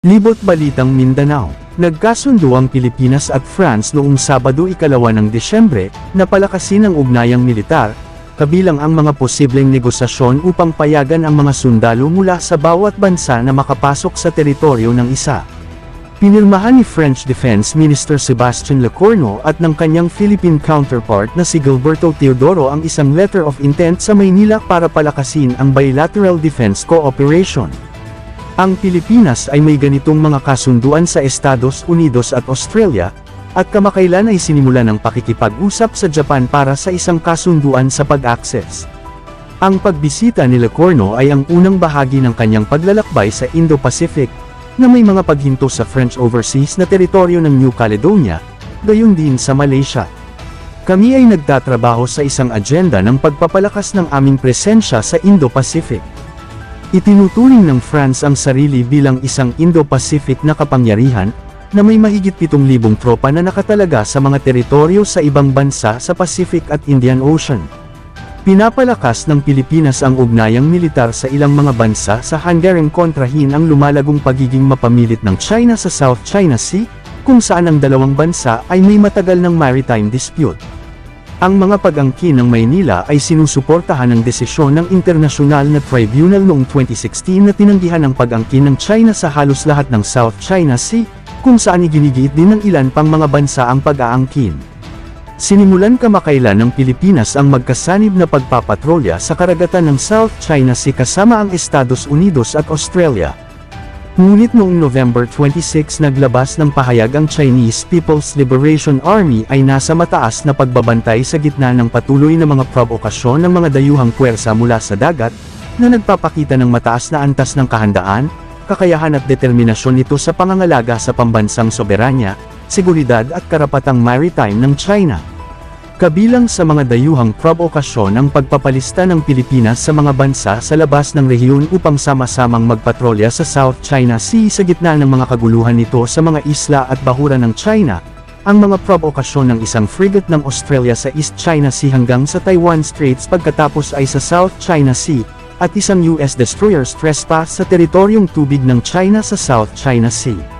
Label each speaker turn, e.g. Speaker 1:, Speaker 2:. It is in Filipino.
Speaker 1: Libot Balitang Mindanao Nagkasundo ang Pilipinas at France noong Sabado ikalawa ng Desyembre, na palakasin ang ugnayang militar, kabilang ang mga posibleng negosasyon upang payagan ang mga sundalo mula sa bawat bansa na makapasok sa teritoryo ng isa. Pinirmahan ni French Defense Minister Sebastian Lecornu at ng kanyang Philippine counterpart na si Gilberto Teodoro ang isang letter of intent sa Maynila para palakasin ang bilateral defense cooperation. Ang Pilipinas ay may ganitong mga kasunduan sa Estados Unidos at Australia, at kamakailan ay sinimula ng pakikipag-usap sa Japan para sa isang kasunduan sa pag-access. Ang pagbisita ni Lecornu ay ang unang bahagi ng kanyang paglalakbay sa Indo-Pacific, na may mga paghinto sa French overseas na teritoryo ng New Caledonia, gayon din sa Malaysia. Kami ay nagtatrabaho sa isang agenda ng pagpapalakas ng aming presensya sa Indo-Pacific. Itinuturing ng France ang sarili bilang isang Indo-Pacific na kapangyarihan, na may mahigit 7,000 tropa na nakatalaga sa mga teritoryo sa ibang bansa sa Pacific at Indian Ocean. Pinapalakas ng Pilipinas ang ugnayang militar sa ilang mga bansa sa hanggaring kontrahin ang lumalagong pagiging mapamilit ng China sa South China Sea, kung saan ang dalawang bansa ay may matagal ng maritime dispute. Ang mga pag-angkin ng Maynila ay sinusuportahan ng desisyon ng internasyonal na tribunal noong 2016 na tinanggihan ang pag-angkin ng China sa halos lahat ng South China Sea, kung saan iginigiit din ng ilan pang mga bansa ang pag-aangkin. Sinimulan kamakailan ng Pilipinas ang magkasanib na pagpapatrolya sa karagatan ng South China Sea kasama ang Estados Unidos at Australia. Ngunit noong November 26 naglabas ng pahayag ang Chinese People's Liberation Army ay nasa mataas na pagbabantay sa gitna ng patuloy na mga provokasyon ng mga dayuhang puwersa mula sa dagat, na nagpapakita ng mataas na antas ng kahandaan, kakayahan at determinasyon nito sa pangangalaga sa pambansang soberanya, seguridad at karapatang maritime ng China. Kabilang sa mga dayuhang provokasyon ang pagpapalista ng Pilipinas sa mga bansa sa labas ng rehiyon upang sama-samang magpatrolya sa South China Sea sa gitna ng mga kaguluhan nito sa mga isla at bahura ng China, ang mga provokasyon ng isang frigate ng Australia sa East China Sea hanggang sa Taiwan Straits pagkatapos ay sa South China Sea, at isang US destroyer's trespass sa teritoryong tubig ng China sa South China Sea.